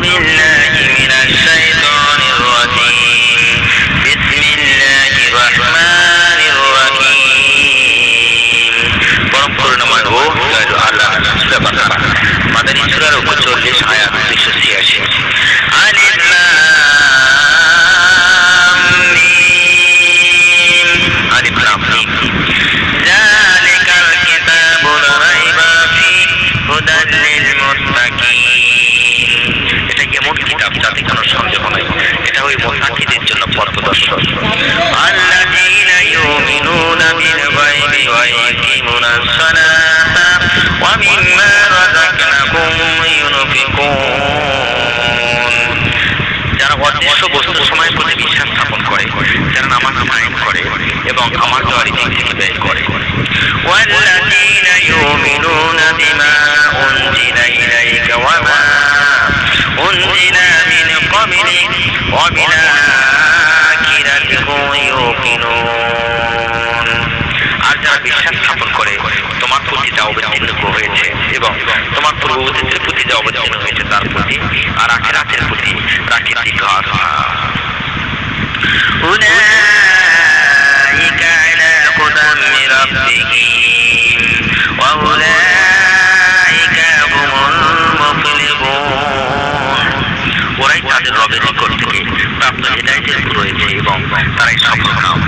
بالله الصلاة ومما رزقناهم ينفقون যারা অদৃশ্য বস্তু সময়ের প্রতি বিশ্বাস স্থাপন করে যারা নামাজ কায়েম করে এবং আমার দেওয়ারি দিক থেকে ব্যয় করে والذين يؤمنون بما أنزل إليك وما أنزل من قبلك وبالآخرة هم يوقنون আর যারা বিশ্বাস যা অবতীর্ণ হয়েছে এবং তোমার পূর্ববর্তীদের প্রতি যা অবতীর্ণ হয়েছে তার প্রতি আর আখেরাতের প্রতি রাখে দীর্ঘ আশা أولئك على هدى من ربهم وأولئك هم المفلحون ওরাই তাদের রবের নিকট থেকে প্রাপ্ত হেদায়তের উপর রয়েছে এবং তারাই সফল কাম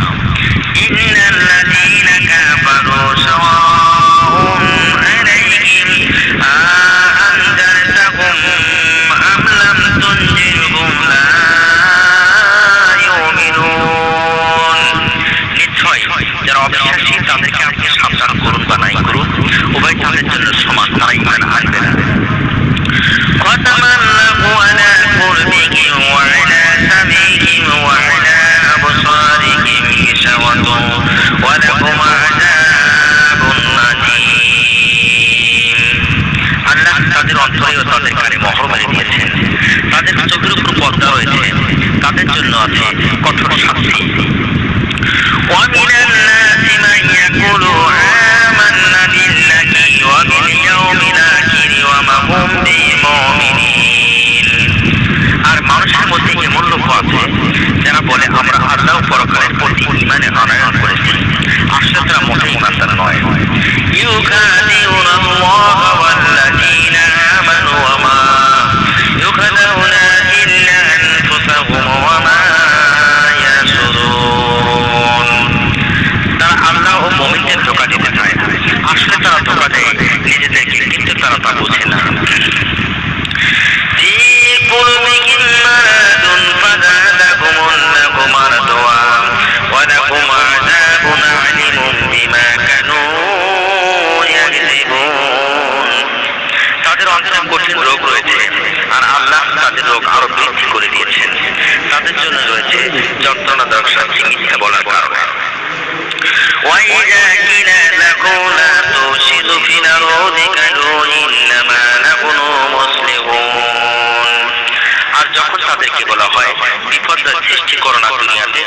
বিপদ সৃষ্টি করো না দুনিয়াতে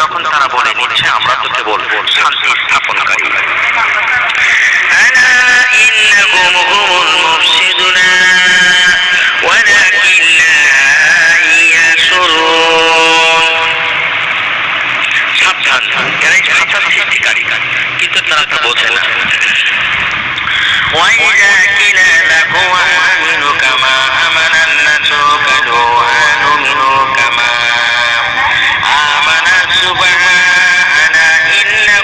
তখন তারা বলে নিশ্চয় আমরা তো কেবল শান্তি স্থাপনকারী ألا إنهم هم المفسدون ولكن لا يشعرون সাবধান এরাই সাবধান সৃষ্টিকারী কিন্তু তারা তা বোঝে না وإذا قيل له آمن كما آمن الناس قالوا آمنوا كما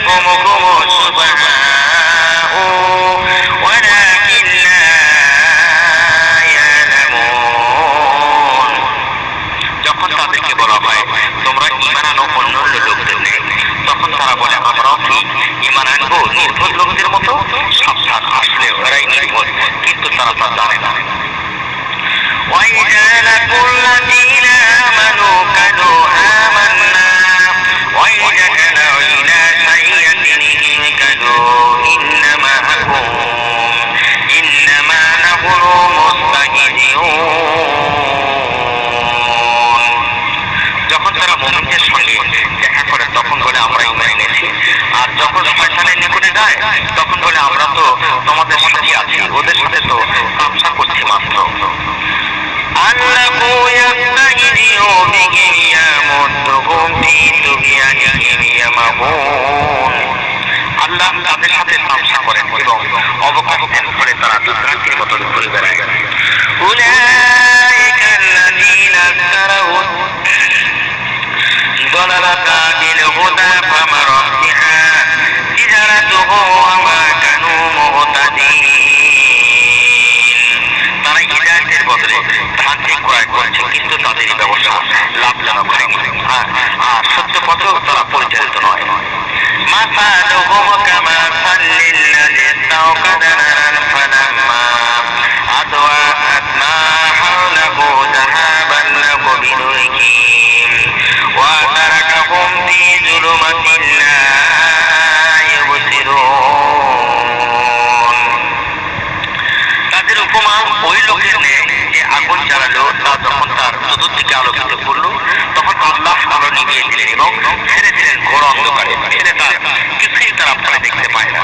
إنهم هم السفهاء ولكن لا يعلمون যখন তাদেরকে বলা হয় তোমরা ইমান আনো অন্য লোকদের নেই তখন তারা বলে আমরাও কি ইমান আনবো নির্ভুল লোকদের মতো সাবধান আসলে ওরাই নির্ভুল কিন্তু তারা তা জানে না وإذا لقوا الذين آمنوا قالوا آمنا وإذا خلوا إلى شياطينهم যখন তারা মোমিনদের সঙ্গে দেখা করে, তখন বলে, আমরা ইমান এনেছি আর যখন শয়তানের নিকটে যায়, তখন বলে, আমরা তো তোমাদের সাথে আছি, ওদের সাথে তো কামসা করছি মাত্র। আল্লাহ يستهزئ بهم يمدهم في طغيانهم আল্লাহ তাদের সাথে তামসা করেন এবং অবকাশের ফলে তারা বিভ্রান্তির মতো ঘুরে বেড়ায় أولئك الذين اشتروا ضلالة بالهدى فمر بها تجارته وما كانوا مهتدين হিদায়তের বদলে ভ্রান্তি ক্রয় করছে কিন্তু তাদের ব্যবসা লাভজনক হয়নি হ্যাঁ, আর সত্য পথেও তারা পরিচালিত নয় مثلهم كمثل الذي استوقد نارا فلما أضاءت ما حوله ذهب الله بنورهم وتركهم في ظلمة لا আলোকিত করল। তখন আল্লাহ আলো নিভিয়ে দিলেন এবং ছেড়ে দিলেন ঘোর অন্ধকারে। ছেড়ে তার কিছুই তারা ফলে দেখতে পায় না।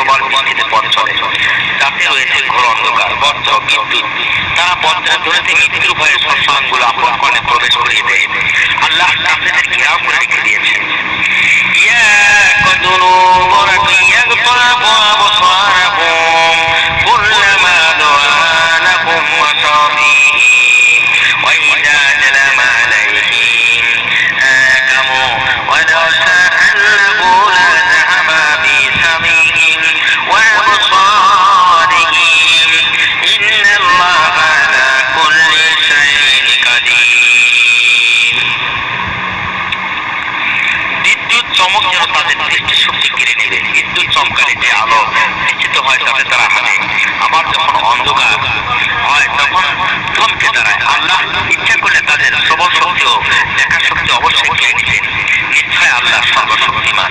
প্রবল বৃষ্টিতে পথ চলে। তাতে রয়েছে ঘোর অন্ধকার বজ্র বিদ্যুৎ তারা পথটা ধরে থেকে মৃত্যুর ভয়ে সন্তানগুলো আপন কর্ণে প্রবেশ করিয়ে দেয়। আল্লাহ তাদের ঘেরাও করে রেখে দিয়েছে ইয়া কদুনু বরাকি ইয়াগফা ওয়া বসারাকুম বিদ্যুৎ যে আলো নিশ্চিত হয়, তাতে তারা হারে আবার যখন অন্ধকার হয়, তখন থমকে দাঁড়ায় আল্লাহ ইচ্ছা করলে তাদের সবল শক্তিও ও দেখা শক্তি অবশ্যই নিশ্চয় আল্লাহ সর্বশক্তিমান।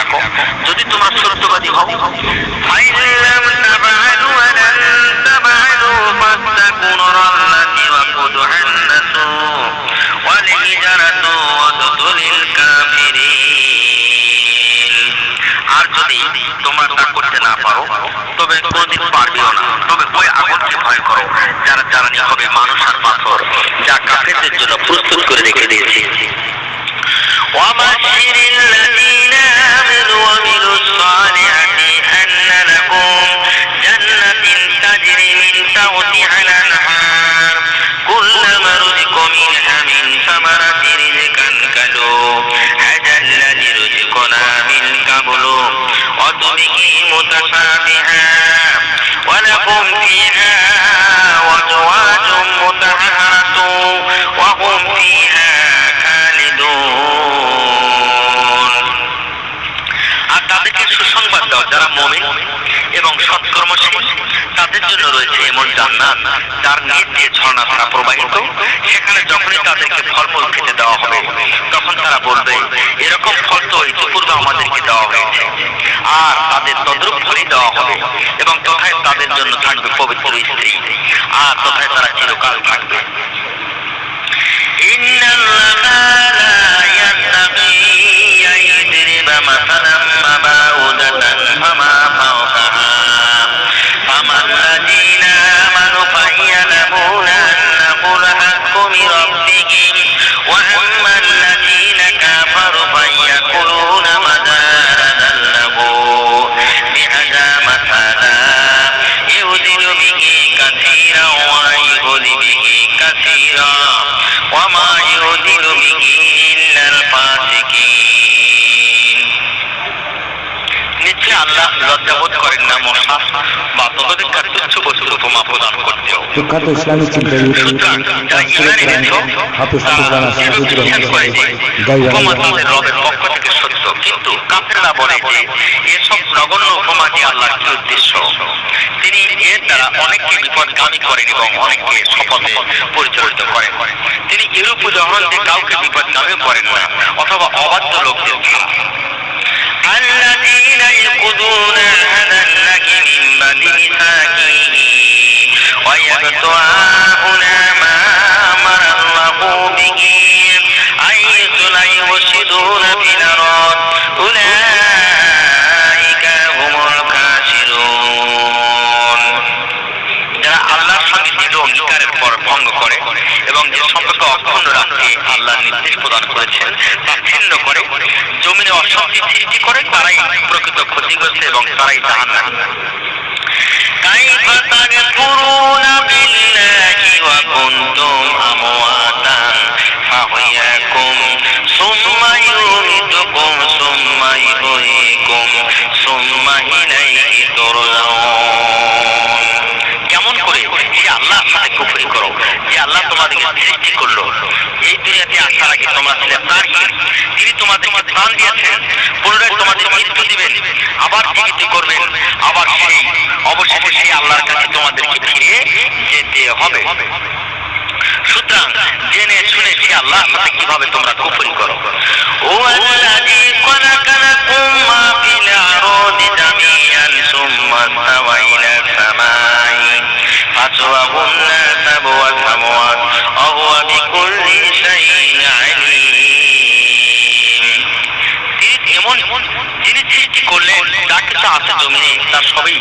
كنتم في ريب مما نزلنا على عبدنا فأتوا بسورة من مثله وادعوا شهداءكم من دون الله إن كنتم صادقين যদি তোমরা সন্দেহ পোষণ করো আমার বান্দার কাছে যা অবতীর্ণ করেছি তাতে তবে তোমরা অনুরূপ কোন সুরাশি আসো এবং আল্লাহ তাআলা তোমাদের সকল সাহায্যকারীকে ডাকো যদি তোমরা সত্যবাদী হও فإن لم تفعلوا ولن تفعلوا فاتقوا نار التي وقودها الناس والحجارة وأعدت للكافرين আর যদি তোমরা তা করতে না পারো তবে কোনদিন পারবেও না তবে ওই আগুনকে ভয় করো যারা জ্বালানি হবে মানুষ আর পাথর যা কাফেরদের জন্য প্রস্তুত করে রেখে দিয়েছে وبشر الذين آمنوا وعملوا الصالحات أن لكم جنة تجري من تحتها الأنهار. كلما رزق منها من ثمرة رزقا كلوا. هذا الذي رزقنا من قبل. وطبه متشابها ولكم فيها وزواج متحرة وهم فيها মমিন এবং সৎকর্মশীল তাদের জন্য রয়েছে এমন জান্নাত যার নিচ দিয়ে ঝর্ণা ধারা প্রবাহিত। সেখানে যখনই তাদেরকে ফলমূল খেতে দেওয়া হবে, তখন তারা বলবে, এরকম ফল তো ইতিপূর্বে আমাদেরকে দেওয়া হয়েছে। আর তাদের তদ্রুপ ফলই দেওয়া হবে এবং তথায় তাদের জন্য থাকবে পবিত্র স্ত্রী, আর তথায় তারা চিরকাল থাকবে। إن الله لا ينبغي أن يضرب مثلا مبعوضة فما فوقها فما الذين প্রখ্যাত ইসলামিক চিন্তাবিদ যে যে উদ্দেশ্য তিনি এর দ্বারা করেন এবং পরিচালিত তিনি এরূপ উদাহরণ দিয়ে কাউকে বিপদগামী করেন না, অথবা অবাধ্য লোকদেরকে الذين يقضون هذا الله من بعد ميثاقه ويقطعون ما أمر الله به أن يصلح يفسدون في الأرض أولئك هم ভঙ্গ করে এবং যে সম্পর্ক অখণ্ড রাখতে আল্লাহ নির্দেশ প্রদান করেছেন তা ছিন্ন করে জমিনে অশান্তি সৃষ্টি করে তারাই প্রকৃত ক্ষতিগ্রস্ত এবং তারাই জাহান্নাম كيف تكفرون بالله وكنتم أمواتا فأحياكم ثم يميتكم ثم يحييكم ثم إليه ترجعون কেমন করে সে আল্লাহর সাথে কুফরি করো, যে আল্লাহ তোমাদেরকে সৃষ্টি করল। এই দুনিয়াতে আসার আগে তোমরা ছিলে প্রাণহীন তিনি তোমাদেরকে প্রাণ দিয়েছেন, পুনরায় তোমাদের মৃত্যু দিবেন, আবার জীবিত করবেন, আবার সেই অবশেষে সেই আল্লাহর কাছে তোমাদেরকে ফিরে যেতে হবে। সুতরাং জেনে শুনে সে আল্লাহর সাথে কীভাবে তোমরা কুফরি এমন যিনি সৃষ্টি করলেন যা কিছু আছে জমিনে তার সবই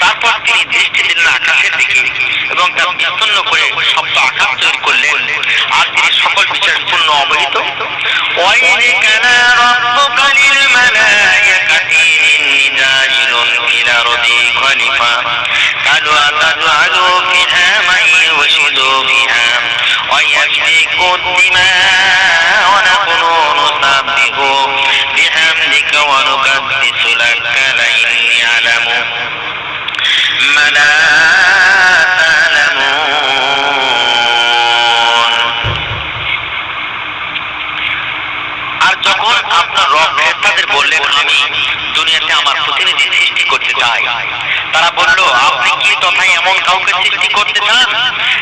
তারপর তিনি দৃষ্টি দিলেন আকাশের দিকে এবং তা বিচ্ছন্ন করে শব্দ আকাশ তৈরি করলেন আর তিনি সকল বিষয়ের পূর্ণ অবহিত وإذ كان ربك للملائكة إني جاعل في الأرض خليفة قالوا أتجعل فيها من يفسد فيها করতে চায়। তারা বলল, আপনি কি তথায় এমন কাউকে সৃষ্টি করতে চান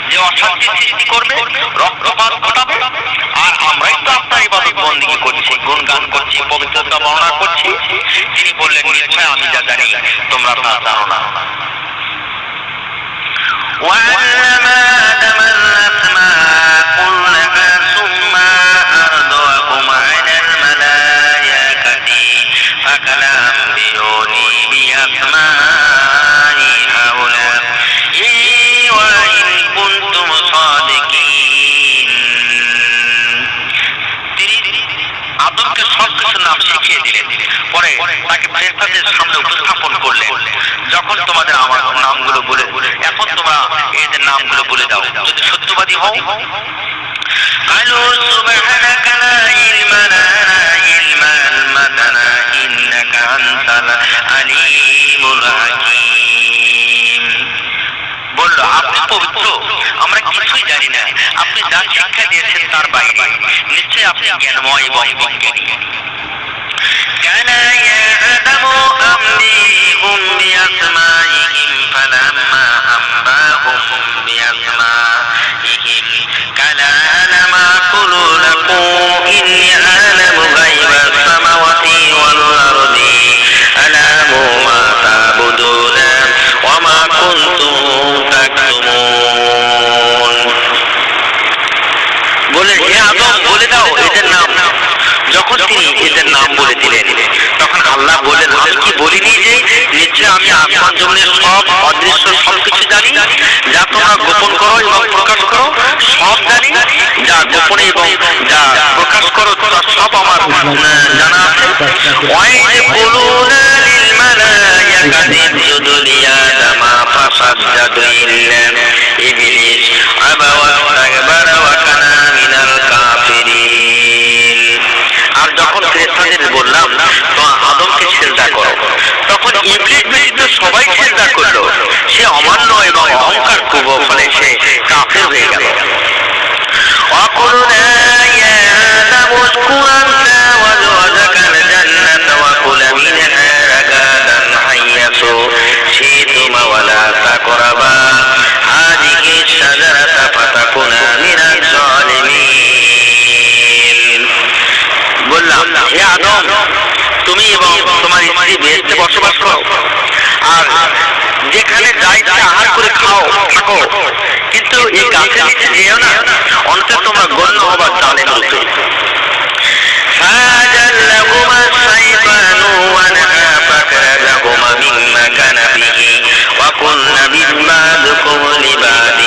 যে অশান্তি সৃষ্টি করবে, রক্তপাত ঘটাবে? আর আমরাই তো আপনার ইবাদত বন্দিগি করছি, গুণগান করছি, পবিত্রতা বর্ণনা করছি। তিনি বললেন, নিশ্চয় আমি যা জানি, তোমরা তা জানো না। তাকে ফেরেশতাদের সামনে উপস্থাপন করলেন যখন তোমাদের আমার নামগুলো বলে এখন তোমরা এদের নামগুলো বলে দাও যদি সত্যবাদী হও قالوا سبحانك لا علم لنا إلا رحمتنا إنك أنت العليم الحكيم বলল আপনি পবিত্র আমরা কিছুই জানি না আপনি যা শিক্ষা দিয়েছেন তার বাইরে নিশ্চয়ই আপনি জ্ঞানময় এবং বিজ্ঞানী أعلم غيب السماوات والأرض أعلم ما তোমরা গোপন করো এবং প্রকাশ করো। সব জানি, যা গোপনে এবং যা প্রকাশ করো সব আমার জানা আছে। আর যখন বললাম, তো আদমকে সেজদা করো। তখন ইবলিস সবাই সেজদা করল। সে অমান্য এবং অহংকার করব ফলে সে কাফের হয়ে গেল وقلنا يا آدم اسكن أنت وزوجك الجنة وكلا منها رغدا حيث شئتما ولا تقربا هذه الشجرة فتكونا من الظالمين বললাম হে আদম তুমি এবং তোমার স্ত্রী বেহেস্তে বসবাস করো আর যেখানে যাই তাই আহার করে খাও থাকো কিন্তু এই গাছের নিচে যেও না অন্তত তোমরা গণ্য হবার চালের রূপে فأجلهما الشيطان ونهى فكرهما مما كان به وقلنا بعضكم لبعض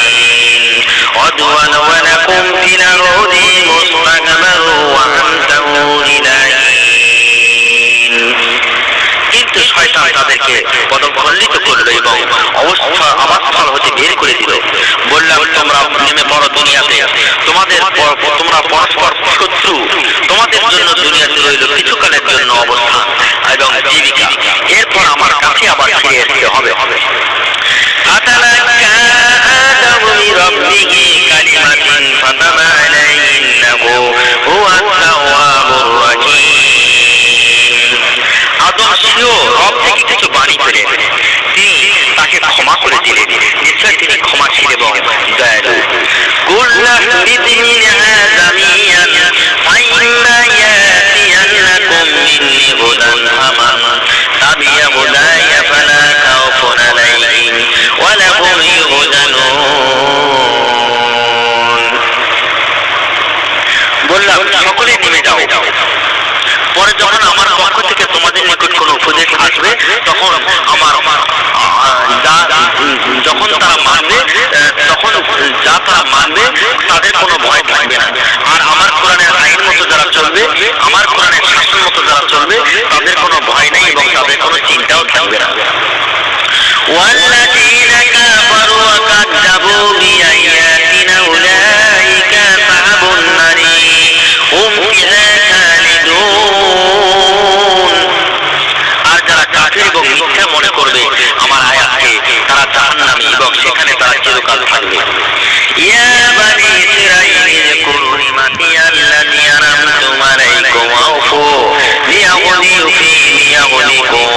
عدوا ولكم في الأرض مستقبل وأنتم إلهين কিন্তু শয়তান তাদেরকে পদখণ্ডিত করলো এবং অবস্থা আবাসস্থল হতে বের করে দিল বললাম, তোমরা নেমে পড়ো দুনিয়াতে। তোমাদের তোমরা পরস্পর শত্রু। তোমাদের জন্য দুনিয়াতে রইল কিছুকালের জন্য অবস্থান এবং জীবিকা। এরপর আমার কাছে আবার ফিরে আসতে হবে। হবে রব থেকে কিছু তারা মানবে, তাদের কোনো ভয় থাকবে না। আর আমার কোরআনের আইন মতো যারা চলবে, আমার কোরআনের শাসন মতো যারা চলবে, তাদের কোনো ভয় নেই এবং তাদের কোনো চিন্তাও থাকবে না। في بعهدكم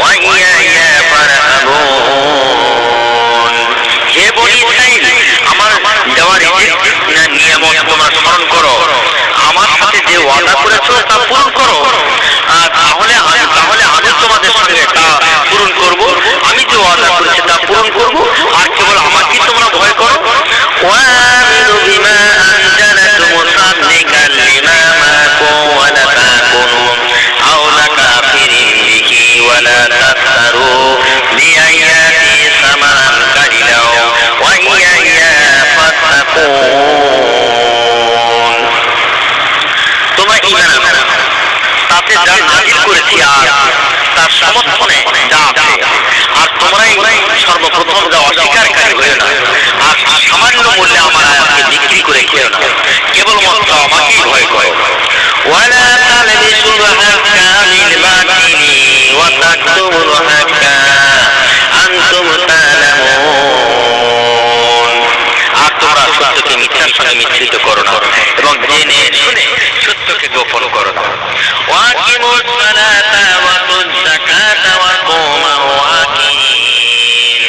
وإياي فارهبون হে বনি ইসরাঈল আমার দেওয়ার এই যে নিয়ামত তোমরা স্মরণ করো আমার সাথে যে ওয়াদা করেছো তা পূরণ করো তোমরা ইমান তাতে যা নাজিল করেছি আর তার সমর্থনে যা আছে। আর তোমরাই সর্বপ্রথম যা অস্বীকারী হয়ে না জেনে শুনে সত্যকে গোপন করো না ওয়াকিমুস সালাতা ওয়া তুজ যাকাতা ওয়া কুমু ওয়াকিন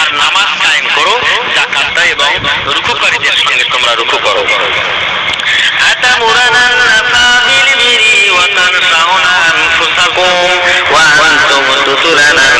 আর নামাজ কায়েম করো যাকাত দাও এবং রুকুকারীদের সঙ্গে তোমরা রুকু করো أتمرون الناس بالبر وتنسون أنفسكم وأنتم تتلون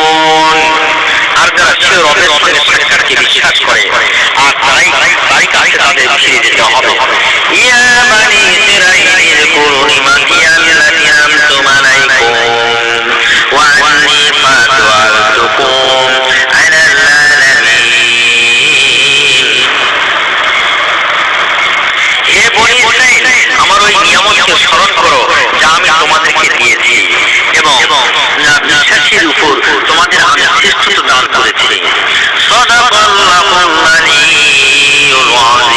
রবের সাক্ষাৎকে বিশ্বাস করে। আর তারাই তারই কাছে তাদের ফিরে যেতে হবে। আমাদের আমি হাদিস দান করেছিলেন। সদাকাল্লাহুল আলিয়ুল আযীম